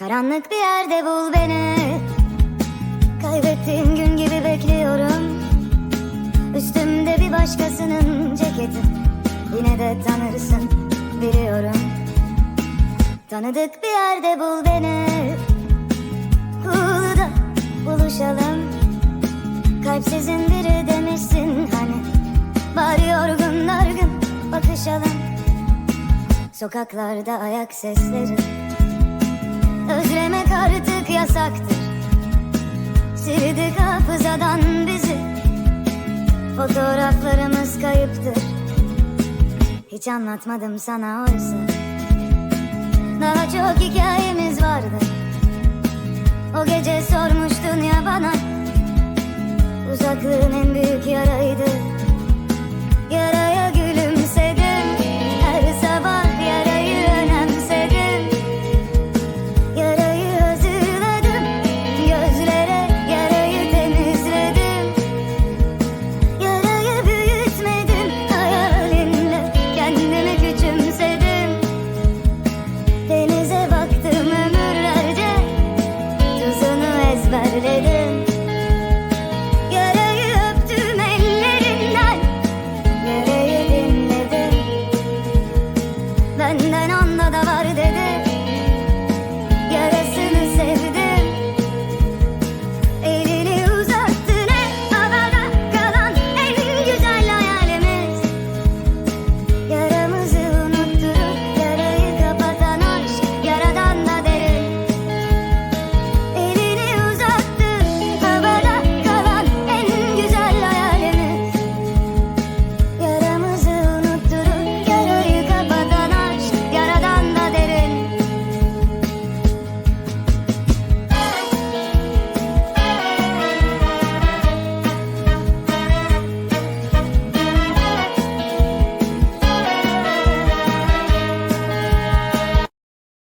Karanlık bir yerde bul beni. Kaybettiğim gün gibi bekliyorum. Üstümde bir başkasının ceketi. Yine de tanırsın biliyorum. Tanıdık bir yerde bul beni. Hulu'da buluşalım. Kalpsizin biri demişsin hani. Bari yorgun dargın bakışalım. Sokaklarda ayak sesleri yasaktır. Sildik hafızadan bizi. Fotoğraflarımız kayıptır. Hiç anlatmadım sana oysa. Daha çok hikayemiz vardı. O gece sormuştun ya bana. Uzaklığın en büyük yaraydı.